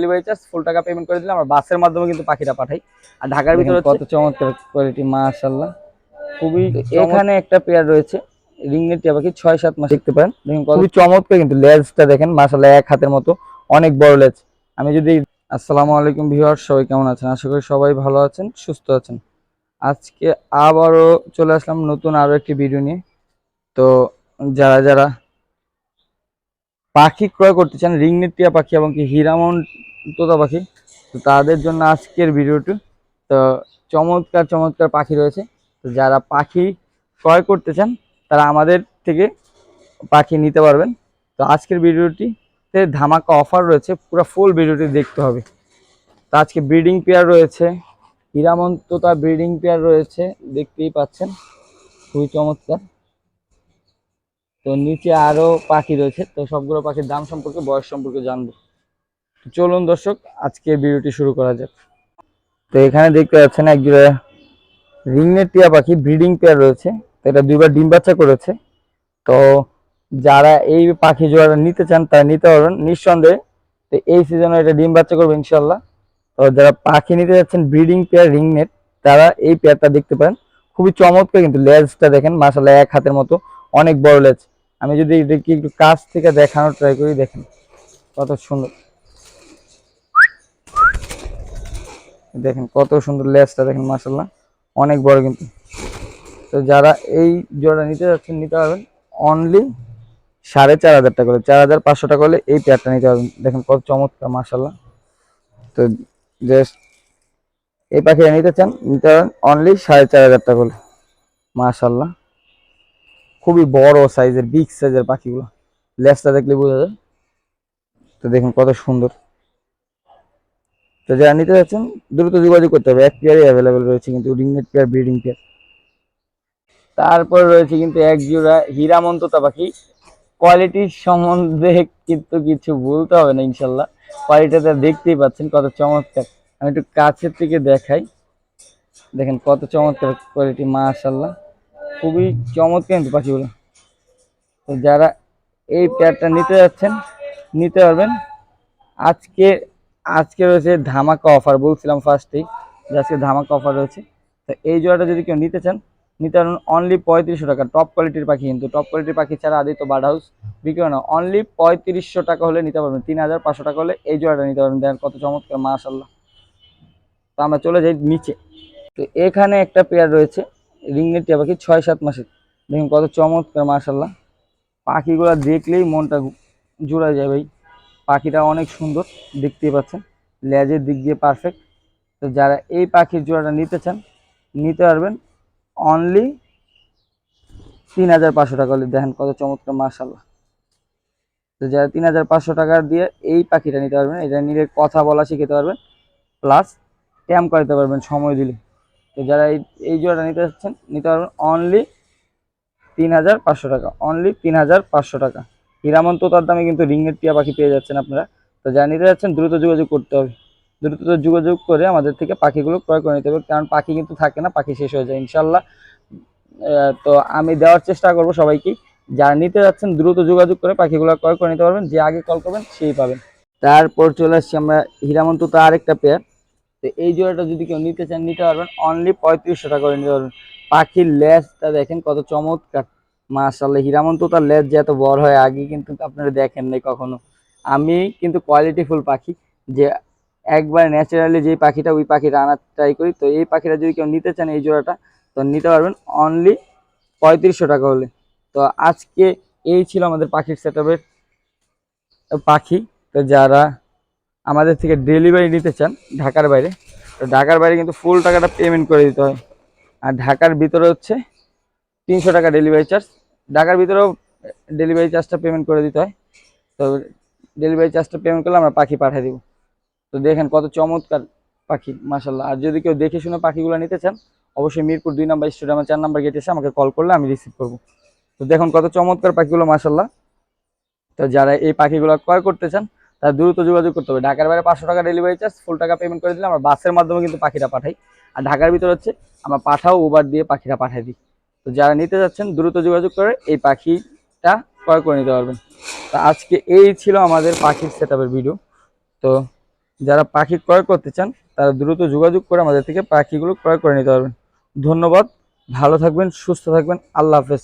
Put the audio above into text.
Delivery charge ফুল টাকা payment করে দিলে আমরা বাসের মাধ্যমে কিন্তু পাখিটা পাঠাই। আর ঢাকার ভিতরে কত চমৎকার কোয়ালিটি খুবই এখানে একটা পেয়ার রয়েছে রিংনেট টিয়া পাখি ছয় সাত মাস দেখতে পারেন। দেখুন খুবই চমৎকার কিন্তু লেজটা দেখেন এক হাতের মতো অনেক বড় লেজ আমি যদি আসসালামু আলাইকুম সবাই কেমন আছেন? আশা করি সবাই ভালো আছেন সুস্থ আছেন। আজকে আবারও চলে আসলাম নতুন আরও একটি ভিডিও নিয়ে। তো যারা যারা পাখি ক্রয় করতে চান রিংনেট টিয়া পাখি এবং কি হিরামন তোতা পাখি। তো তাদের জন্য আজকের ভিডিওটি, তো চমৎকার চমৎকার পাখি রয়েছে। তো যারা পাখি ক্রয় করতে চান, তারা আমাদের থেকে পাখি নিতে পারবেন। তো আজকের ভিডিওটিতে ধামাকা অফার রয়েছে, পুরো ফুল ভিডিওটি দেখতে হবে। তো আজকে ব্রিডিং পেয়ার রয়েছে হিরামন তোতা ব্রিডিং পেয়ার রয়েছে, দেখতেই পাচ্ছেন, খুবই চমৎকার। তো নিচে আরও পাখি রয়েছে, তো সবগুলো পাখির দাম সম্পর্কে, বয়স সম্পর্কে জানব। চলুন দর্শক, আজকে ভিডিওটি শুরু করা যাক। তো এখানে দেখতে পাচ্ছেন একজোড়া রিংনেট টিয়া পাখি, ব্রিডিং পেয়ার রয়েছে। তো এটা দুইবার ডিম বাচ্চা করেছে। তো যারা এই পাখি জোড়াটা নিতে চান, তারা নিতে পারবেন নিঃসন্দেহে। তো এই সিজনে এটা ডিম বাচ্চা করবে ইনশাল্লাহ তো যারা পাখি নিতে যাচ্ছেন ব্রিডিং পেয়ার রিংনেট তারা এই পেয়ারটা দেখতে পারেন। খুবই চমৎকার কিন্তু লেজটা দেখেন মাসাল্লাহ এক হাতের মতো, অনেক বড় লেজ আমি যদি এটাকে একটু কাছ থেকে দেখানোর ট্রাই করি, দেখেন কত সুন্দর। দেখেন কত সুন্দর লেজটা দেখেন মাসাল্লাহ অনেক বড় কিন্তু। তো যারা এই জোড়া নিতে যাচ্ছেন, নিতে পারবেন অনলি সাড়ে চার হাজার টাকা করে। চার হাজার পাঁচশো টাকা হলে এই পেয়ারটা নিতে পারবেন। দেখেন কত চমৎকার মাসাল্লাহ তো জাস্ট এই পাখিটা নিতে চান, নিতে পারেন অনলি সাড়ে চার হাজার টাকা হলে। মাশাল্লাহ খুবই বড় সাইজের বিগ সাইজের পাখিগুলো। লেসটা দেখলে বোঝা যায়। তো দেখুন কত সুন্দর। তো যারা নিতে যাচ্ছেন, দ্রুত যোগাযোগ করতে হবে। এক পেয়ারই অ্যাভেলেবেল রয়েছে কিন্তু রিংনেট পেয়ার ব্রিডিং পেয়ার তারপর রয়েছে কিন্তু এক জোড়া হীরামন্ততা পাখি। কোয়ালিটির সম্বন্ধে কিন্তু কিছু বলতে হবে না, ইনশাল্লাহ। কোয়ালিটিটা দেখতেই পাচ্ছেন, কত চমৎকার। আমি একটু কাছের থেকে দেখাই। দেখেন কত চমৎকার কোয়ালিটি মাশাল্লাহ খুবই চমৎকার কিন্তু পাখিগুলো। তো যারা এই পেয়ারটা নিতে যাচ্ছেন, নিতে পারবেন। আজকে আজকে রয়েছে ধামাকা অফার বলছিলাম ফার্স্টেই যে আজকে ধামাকা অফার রয়েছে। তো এই জোড়াটা যদি কেউ নিতে চান, নিতে পারবেন অনলি পঁয়ত্রিশশো টাকা। টপ কোয়ালিটির পাখি কিন্তু টপ কোয়ালিটির পাখি ছাড়া আদিত্য বার্ড হাউস বিক্রি না। অনলি পঁয়ত্রিশশো টাকা হলে নিতে পারবেন, তিন হাজার পাঁচশো টাকা হলে এই জোড়াটা নিতে পারবেন। দেখেন কত চমৎকার মাশাল্লাহ তো আমরা চলে যাই নিচে। তো এখানে একটা পেয়ার রয়েছে, রিংনেট টিয়া পাখি, ছয় সাত মাসের। দেখুন কত চমৎকার মাশাল্লাহ পাখিগুলো দেখলেই মনটা জোড়া যায় ভাই। পাখিটা অনেক সুন্দর, দেখতেই পাচ্ছেন। লেজের দিক দিয়ে পারফেক্ট তো যারা এই পাখির জোড়াটা নিতে চান, নিতে পারবেন। অনলি তিন হাজার পাঁচশো টাকা হলে। দেখেন কত চমৎকার মাশাল্লাহ তো যারা তিন হাজার পাঁচশো টাকা দিয়ে এই পাখিটা নিতে পারবেন, এটা নিলে কথা বলা শিখতে পারবেন। প্লাস ট্যাম করাতে পারবেন সময় দিলে। তো যারা এই এই জোড়াটা নিতে চাচ্ছেন, নিতে পারবেন। অনলি তিন হাজার পাঁচশো টাকা। অনলি তিন হাজার পাঁচশো টাকা। হিরামন্ত তার দামে কিন্তু রিংয়ের টিয়া পাখি পেয়ে যাচ্ছেন আপনারা। তো নিতে যাচ্ছেন, দ্রুত যোগাযোগ করতে হবে। দ্রুত যোগাযোগ করে আমাদের থেকে পাখিগুলো ক্রয় করে নিতে হবে, কারণ পাখি কিন্তু থাকে না, পাখি শেষ হয়ে যায় ইনশাল্লাহ তো আমি দেওয়ার চেষ্টা করব সবাইকে। যারা নিতে যাচ্ছেন, দ্রুত যোগাযোগ করে পাখিগুলো ক্রয় করে নিতে পারবেন, যে আগে কল করবেন, সেই পাবেন। তারপর চলে আসছি আমরা হিরামন্ত তো আরেকটা পেয়ার তো এই জোড়াটা যদি কেউ নিতে চান, নিতে পারবেন অনলি পঁয়ত্রিশশো টাকা করে নিতে পারবেন। পাখির লেজটা দেখেন কত চমৎকার। মাশাল্লাহ হিরামন্ত তার লেজ যে এত বড় হয়, আগে কিন্তু আপনারা দেখেন নাই কখনো। আমি কিন্তু কোয়ালিটিফুল পাখি, যে একবার ন্যাচারালি যে পাখিটা ওই পাখিটা আনার ট্রাই করি। তো এই পাখিটা যদি কেউ নিতে চান এই জোড়াটা, তো নিতে পারবেন অনলি পঁয়ত্রিশশো টাকা হলে। তো আজকে এই ছিল আমাদের পাখির সেট পাখি। তো যারা আমাদের থেকে ডেলিভারি নিতে চান ঢাকার বাইরে, তো ঢাকার বাইরে কিন্তু ফুল টাকাটা পেমেন্ট করে দিতে হয়। আর ঢাকার ভিতরে হচ্ছে তিনশো টাকা ডেলিভারি চার্জ ঢাকার ভিতরেও ডেলিভারি চার্জটা পেমেন্ট করে দিতে হয়। তো ডেলিভারি চার্জটা পেমেন্ট করলে আমরা পাখি পাঠিয়ে দিব। তো দেখেন কত চমৎকার পাখি মাসাল্লাহ আর যদি কেউ দেখে শুনে পাখিগুলো নিতে চান, অবশ্যই মিরপুর দুই নাম্বার স্টেডিয়ামে চার নাম্বার গেট এসে আমাকে কল করলে আমি রিসিভ করব। তো দেখুন কত চমৎকার পাখিগুলো মাসাল্লাহ তো যারা এই পাখিগুলো ক্রয় করতে চান, তারা দ্রুত যোগাযোগ করতে হবে। ঢাকার বাইরে পাঁচশো টাকা ডেলিভারি চার্জ ফুল টাকা পেমেন্ট করে দিলে আমরা বাসের মাধ্যমে কিন্তু পাখিটা পাঠাই। আর ঢাকার ভিতরে হচ্ছে, আমরা পাঠাও উবার দিয়ে পাখিটা পাঠিয়ে দিই। তো যারা নিতে যাচ্ছেন, দ্রুত যোগাযোগ করে এই পাখিটা ক্রয় করে নিতে পারবেন। তো আজকে এই ছিল আমাদের পাখির সেট ভিডিও তো যারা পাখি ক্রয় করতে চান, তারা দ্রুত যোগাযোগ করে আমাদের থেকে পাখিগুলো ক্রয় করে নিতে পারবেন। ধন্যবাদ, ভালো থাকবেন, সুস্থ থাকবেন, আল্লাহ হাফেজ।